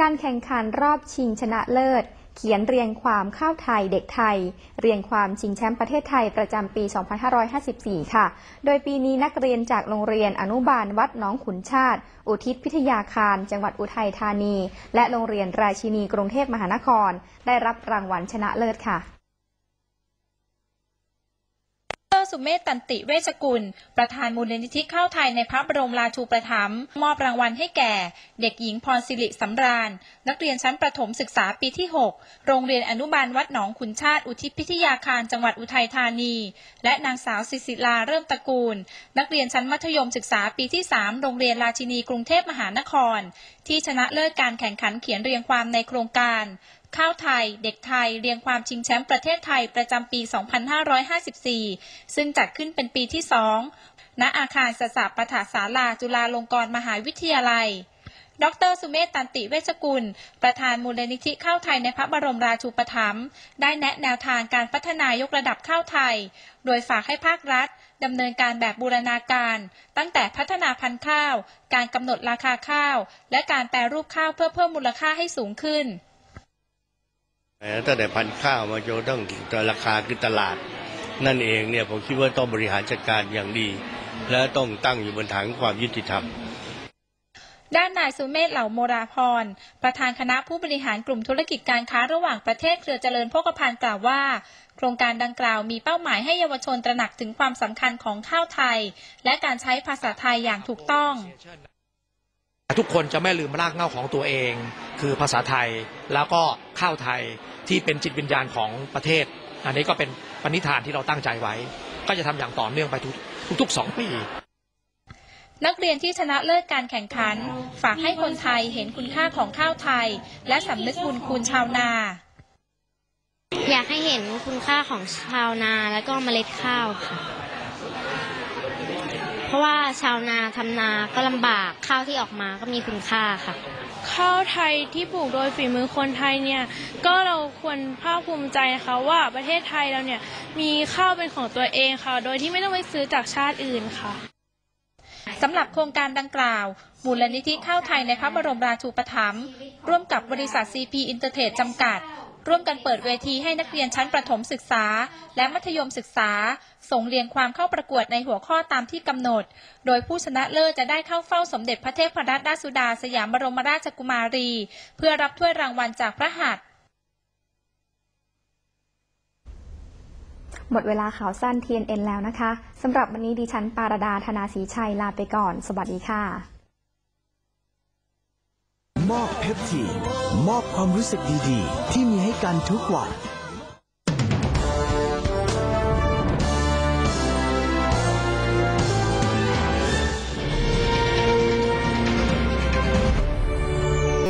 การแข่งขันรอบชิงชนะเลิศ เขียนเรียงความข้าวไทยเด็กไทย เรียงความชิงแชมป์ประเทศไทยประจำปี 2554 ค่ะ โดยปีนี้นักเรียนจากโรงเรียนอนุบาลวัดน้องขุนชาติ อุทิศพิทยาคาร จังหวัดอุทัยธานี และโรงเรียนราชินีกรุงเทพมหานคร ได้รับรางวัลชนะเลิศค่ะ สุเมธตันติเวชกุล ประธานมูลนิธิข้าวไทยในพระบรมราชูปถัมภ์มอบรางวัลให้แก่ เด็กหญิงพรศิริสำราญ นักเรียนชั้นประถมศึกษาปีที่ 6 โรงเรียนอนุบาลวัดหนองขุนชาติอุทิศพิทยาคารจังหวัดอุทัยธานี และนางสาวศิศิลาเริ่มตระกูล นักเรียนชั้นมัธยมศึกษาปีที่ 3 โรงเรียนราชินีกรุงเทพมหานคร ที่ชนะเลิศการแข่งขันเขียนเรียงความในโครงการข้าวไทย เด็กไทย เรียงความชิงแชมป์ประเทศไทยประจำปี 2554 ซึ่งจัดขึ้นเป็นปีที่ 2 ณ อาคารสสปฐาศาลาจุฬาลงกรณ์มหาวิทยาลัย ดรสุเมธตันติเวชกุล ประธานมูลนิธิข้าวไทยในพระบรมราชูปถัมภ์ ได้แนะแนวทางการพัฒนายกระดับข้าวไทย โดยฝากให้ภาครัฐดำเนินการแบบบูรณาการ ตั้งแต่พัฒนาพันธุ์ข้าว การกำหนดราคาข้าว และการแปรรูปข้าวเพื่อเพิ่มมูลค่าให้สูงขึ้น ตั้งแต่พันธุ์ข้าวมาจนต้องราคาคือตลาด นั่นเองเนี่ยผมคิดว่าต้องบริหารจัดการอย่างดี และต้องตั้งอยู่บนฐานความยุติธรรมด้านนายสุเมธเหล่าโมราพร ประธานคณะผู้บริหารกลุ่มธุรกิจการค้าระหว่างประเทศเครือเจริญโภคภัณฑ์กล่าวว่า โครงการดังกล่าวมีเป้าหมายให้เยาวชนตระหนักถึงความสำคัญของข้าวไทย และการใช้ภาษาไทยอย่างถูกต้อง ทุกคนจะไม่ลืมรากเหง้าของตัวเอง คือภาษาไทยแล้วก็ข้าวไทยที่เป็นจิตวิญญาณของประเทศ อันนี้ก็เป็นปณิธานที่เราตั้งใจไว้ ก็จะทำอย่างต่อเนื่องไปทุกทุกๆสองปีนักเรียนที่ชนะเลิศการแข่งขัน ฝากให้คนไทยเห็นคุณค่าของข้าวไทย และสำนึกบุญคุณชาวนา อยากให้เห็นคุณค่าของชาวนาแล้วก็เมล็ดข้าวค่ะ เพราะว่าชาวนาทำนาก็ลำบากข้าวที่ออกมาก็มีคุณค่าค่ะ ข้าวไทยที่ปลูกโดยฝีมือคนไทยเนี่ยก็เราควรภาคภูมิใจนะคะว่าประเทศไทยเราเนี่ยมีข้าวเป็นของตัวเองค่ะ โดยที่ไม่ต้องไปซื้อจากชาติอื่นค่ะสำหรับโครงการดังกล่าว มูลนิธิข้าวไทยในพระบรมราชูปถัมภ์ร่วมกับบริษัท CP Intertrade จำกัด ร่วมกันเปิดเวทีให้นักเรียนชั้นประถมศึกษา และมัธยมศึกษา ส่งเรียงความเข้าประกวดในหัวข้อตามที่กำหนด โดยผู้ชนะเลิศจะได้เข้าเฝ้าสมเด็จพระเทพรัตนราชสุดาสยามบรมราชกุมารี เพื่อรับถ้วยรางวัลจากพระหัตถ์หมดเวลาข่าวสั้น TNN แล้วนะคะ สำหรับวันนี้ดิฉันปารดาธนาศรีชัยลาไปก่อน สวัสดีค่ะ มอบเพปทีมอบความรู้สึกดีๆ ที่มีให้กันทุกวัน